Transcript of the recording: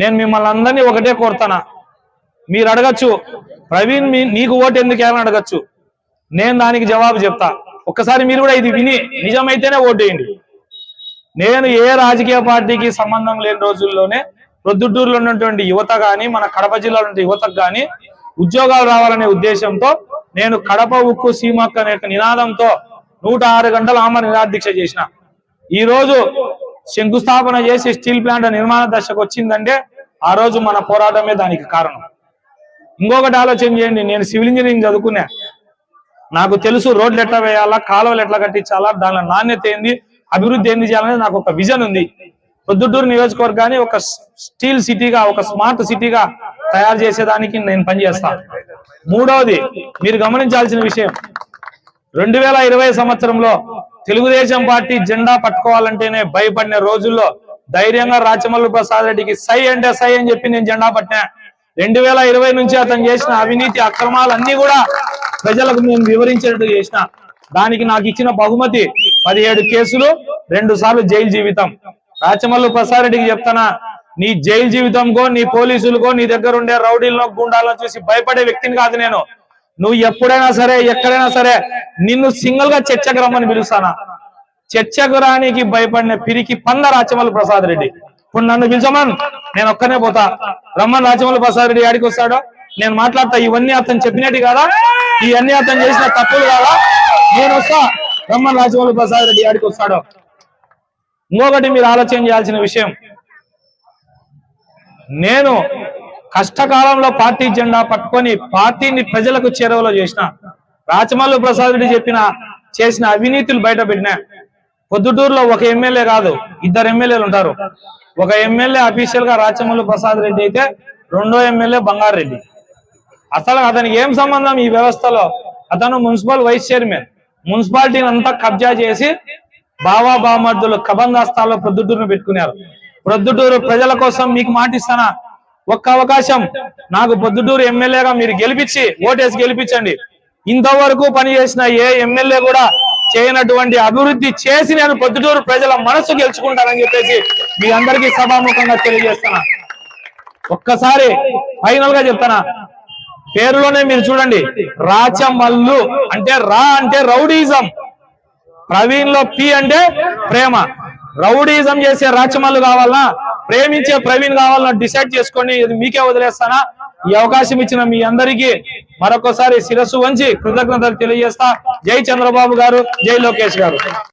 నేను మిమ్మల్ని అందరినీ ఒకటే కోరుతానా? మీరు అడగచ్చు. ప్రవీణ్ మీ నీకు ఓటు ఎందుకు అని అడగచ్చు. నేను దానికి జవాబు చెప్తా. ఒక్కసారి మీరు కూడా ఇది విని నిజమైతేనే ఓటు వేయండి. నేను ఏ రాజకీయ పార్టీకి సంబంధం లేని రోజుల్లోనే ప్రొద్దుటూరులో ఉన్నటువంటి యువత కానీ మన కడప జిల్లాలో ఉన్న యువతకు కానీ ఉద్యోగాలు రావాలనే ఉద్దేశంతో నేను కడప ఉక్కు సీమక్క అనే నినాదంతో నూట ఆరు గంటల ఆమె నిరాదీక్ష చేసిన. ఈ రోజు శంకుస్థాపన చేసి స్టీల్ ప్లాంట్ నిర్మాణ దశకు వచ్చిందంటే ఆ రోజు మన పోరాటమే దానికి కారణం. ఇంకొకటి ఆలోచన చేయండి నేను సివిల్ ఇంజనీరింగ్ చదువుకున్నా. నాకు తెలుసు రోడ్లు ఎట్లా వేయాలా కాలువలు ఎట్లా కట్టించాలా దానిలో నాణ్యత ఏంది అభివృద్ధి ఏంది చేయాలనేది నాకు ఒక విజన్ ఉంది. పొద్దుటూరు నియోజకవర్గాన్ని ఒక స్టీల్ సిటీగా ఒక స్మార్ట్ సిటీగా తయారు చేసేదానికి నేను పనిచేస్తాను మూడవది మీరు గమనించాల్సిన విషయం రెండు వేల ఇరవై సంవత్సరంలో తెలుగుదేశం పార్టీ జెండా పట్టుకోవాలంటేనే భయపడిన రోజుల్లో ధైర్యంగా రాచమల్లు ప్రసాద్ రెడ్డికి సై అంటే సై అని చెప్పి నేను జెండా పట్టినా. రెండు వేల ఇరవై నుంచి అతను చేసిన అవినీతి అక్రమాలన్నీ కూడా ప్రజలకు నేను వివరించినట్టు చేసిన. దానికి నాకు ఇచ్చిన బహుమతి పదిహేడు కేసులు రెండు సార్లు జైలు జీవితం. రాచమల్లు ప్రసాద్ రెడ్డికి చెప్తానా నీ జైలు జీవితంకో నీ పోలీసులకో నీ దగ్గర ఉండే రౌడీలను గుండాలను చూసి భయపడే వ్యక్తిని కాదు నేను. నువ్వు ఎప్పుడైనా సరే ఎక్కడైనా సరే నిన్ను సింగిల్గా చర్చకు రమ్మని పిలుస్తానా? చర్చకు రానికి భయపడిన పిరికి పంద రాచమల్లి ప్రసాద్ రెడ్డి. ఇప్పుడు నన్ను పిలిచమన్? నేను ఒక్కనే పోతా. రమ్మన్ రాచమల్లి ప్రసాద్ రెడ్డి ఆడికి వస్తాడో? నేను మాట్లాడతా. ఇవన్నీ అతను చెప్పినట్టు కాదా? ఇవన్నీ అతను చేసిన తప్పులు కాదా? నేను వస్తా. రమ్మన్ రాజమౌళి ప్రసాద్ రెడ్డి ఆడికి వస్తాడో? ఇంకొకటి మీరు ఆలోచన చేయాల్సిన విషయం. నేను కష్టకాలంలో పార్టీ జెండా పట్టుకొని పార్టీని ప్రజలకు చేరువలో చేసిన రాచమల్లు ప్రసాద్ రెడ్డి చెప్పిన చేసిన అవినీతులు బయట పెట్టినా. పొద్దుటూరులో ఒక ఎమ్మెల్యే కాదు ఇద్దరు ఎమ్మెల్యేలు ఉంటారు. ఒక ఎమ్మెల్యే అఫీషియల్గా రాచమల్లు ప్రసాద్ రెడ్డి అయితే రెండో ఎమ్మెల్యే బంగారెడ్డి అసలు అతనికి ఏం సంబంధం ఈ వ్యవస్థలో? అతను మున్సిపల్ వైస్ చైర్మన్. మున్సిపాలిటీని అంతా కబ్జా చేసి బావా బామర్దులు కబందాస్తాల్లో ప్రొద్దుటూరును పెట్టుకున్నారు. ప్రొద్దుటూరు ప్రజల కోసం మీకు మాటిస్తానా? ఒక్క అవకాశం. నాకు పొద్దుటూరు ఎమ్మెల్యేగా మీరు గెలిపించి ఓటేసి గెలిపించండి. ఇంతవరకు పనిచేసిన ఏ ఎమ్మెల్యే కూడా చేయనటువంటి అభివృద్ధి చేసి నేను పొద్దుటూరు ప్రజల మనసు గెలుచుకుంటానని చెప్పేసి మీ అందరికీ సభాముఖంగా తెలియజేస్తున్నా. ఒక్కసారి ఫైనల్గా చెప్తానా పేరులోనే మీరు చూడండి. రాచమల్లు అంటే రా అంటే రౌడీజం. ప్రవీణ్లో పి అంటే ప్రేమ. రౌడీజం చేసే రాచమల్లు కావాలా? ప్రేమించే ప్రవీణ్ కావాలని డిసైడ్ చేసుకొని ఇది మీకే వదిలేస్తానా? ఈ అవకాశం ఇచ్చిన మీ అందరికీ మరొకసారి శిరస్సు వంచి కృతజ్ఞతలు తెలియజేస్తా. జై చంద్రబాబు గారు జై లోకేష్ గారు.